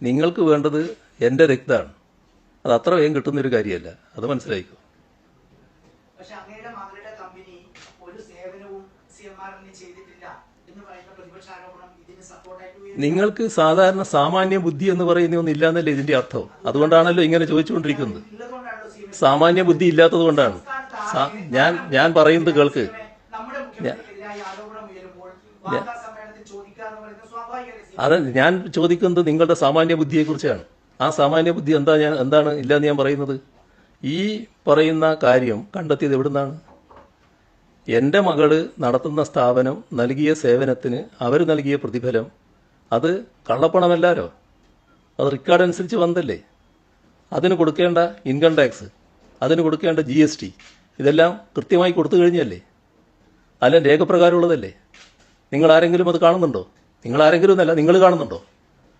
നിങ്ങൾക്ക് വേണ്ടത് എന്റെ രക്തമാണ്. അത് അത്ര വേഗം കിട്ടുന്നൊരു കാര്യമല്ല. അത് മനസ്സിലായിക്കോ? പക്ഷെ അങ്ങയുടെ മകളുടെ കമ്പനി ഒരു സേവനവും സി എം ആർ ചെയ്തിട്ടില്ല എന്ന് പറയുന്ന പ്രതിപക്ഷ ആരോപണം ഇതിന് സപ്പോർട്ടായിട്ട് ഉയരുന്നു. നിങ്ങൾക്ക് സാധാരണ സാമാന്യ ബുദ്ധി എന്ന് പറയുന്ന ഒന്നും ഇല്ലാന്നല്ലേ ഇതിന്റെ അർത്ഥം? അതുകൊണ്ടാണല്ലോ ഇങ്ങനെ ചോദിച്ചുകൊണ്ടിരിക്കുന്നത്. സാമാന്യ ബുദ്ധി ഇല്ലാത്തത് കൊണ്ടാണ്. ഞാൻ ഞാൻ പറയുന്നത് കേൾക്ക്. അത് ഞാൻ ചോദിക്കുന്നത് നിങ്ങളുടെ സാമാന്യ ബുദ്ധിയെക്കുറിച്ചാണ് ആ സാമാന്യ ബുദ്ധി എന്താ ഞാൻ എന്താണ് ഇല്ലാന്ന് ഞാൻ പറയുന്നത്? ഈ പറയുന്ന കാര്യം കണ്ടെത്തിയത് എവിടുന്നാണ്? എന്റെ മകൾ നടത്തുന്ന സ്ഥാപനം നൽകിയ സേവനത്തിന് അവർ നൽകിയ പ്രതിഫലം അത് കള്ളപ്പണമല്ലാരോ? അത് റെക്കോർഡ് അനുസരിച്ച് വന്നല്ലേ? അതിന് കൊടുക്കേണ്ട ഇൻകം ടാക്സ് അതിന് കൊടുക്കേണ്ട ജി എസ് ടി ഇതെല്ലാം കൃത്യമായി കൊടുത്തു കഴിഞ്ഞല്ലേ? അല്ല രേഖപ്രകാരമുള്ളതല്ലേ? നിങ്ങൾ ആരെങ്കിലും അത് കാണുന്നുണ്ടോ? നിങ്ങൾ ആരെങ്കിലും എന്നല്ല നിങ്ങൾ കാണുന്നുണ്ടോ?